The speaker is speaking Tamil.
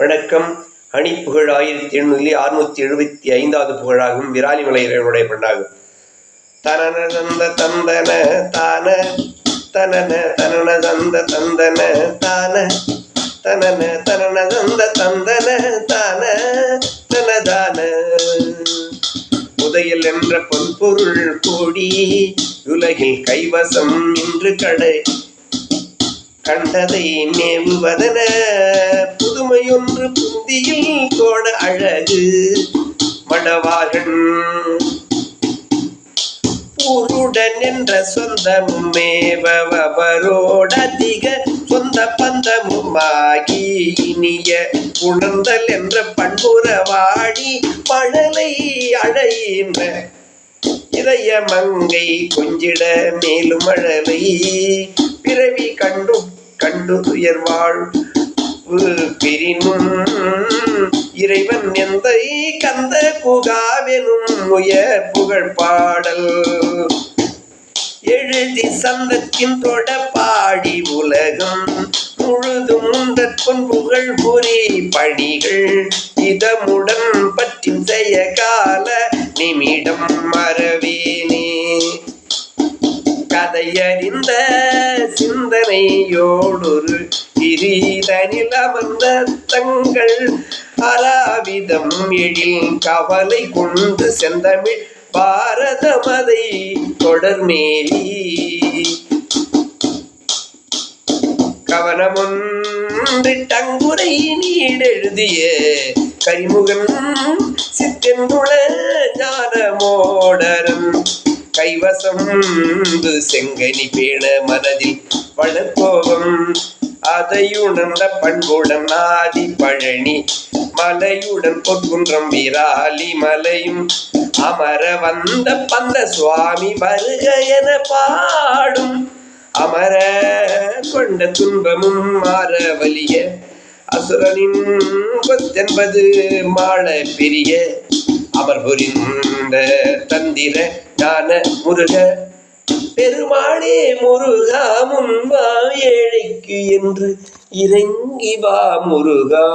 வணக்கம். அணி புகழ் ஆயிரத்தி எழுநூற்றி அறுநூத்தி எழுபத்தி ஐந்தாவது புகழாகும் விராலிமலை இறைவனுடைய பெண்ணாகும் தனன தந்த தந்தன தான தனன தனன தந்த தந்தன தான தனன தனன தந்த தந்தன தான தனதான புதையல் என்ற பொன்பொருள் கூடி உலகில் கைவசம் இன்று கடை கண்டதை மேவுவதன பசுமையொன்று புந்தியில் கோட அழகு மணவாகன் ஊருடன் என்ற சொந்தமும் மேவவரோடதிக சொந்த பந்தமுமாகி இனிய உணர்ந்தல் என்ற பண்புறவாடி மழலை அழைகின்ற இதய மங்கை கொஞ்சிட மேலும் மழலை பிறவி கண்டு கண்டு துயர் வாழ்வு பிரினும் இறைவன் எந்த கந்த குகாவெனும் உயர் புகழ் பாடல். எழுதி சந்தத்தின் தொட பாடி உலகம் முழுதும் உந்தற்கொன் புகழ் புரி பணிகள். இதமுடன் பற்றின் செய்ய கால நிமிடம் மறவேன். கதையறிந்த சிந்தனையோடொரு கிரீதனில் அமர்ந்த தங்கள் அலாவிதம் எழில் கவலை கொண்டு செந்தமிழ் பாரதமதை தொடர்மேலி கவனமொன்றிட்டங்குறை நீடெழுதிய கரிமுகன் சித்தென்புல ஞானமோடரன் கைவசம் செங்கனி பேண மனதில் வளர்கோபம் அதையுணர்ந்த பண்புடன் ஆதி பழனி. மலையுடன் பொற்குன்றம் விராலி மலையும். அமர வந்த பந்த சுவாமி வருக என பாடும். அமர கொண்ட துன்பமும் மாற வலிய அசுரனின் கொத்தென்பது மாள பிரிய. அவர் புரிந்த தந்திர ஞான முருக பெருமாளே முருகா முன்வா ஏழைக்கு என்று இறங்கி வா முருகா.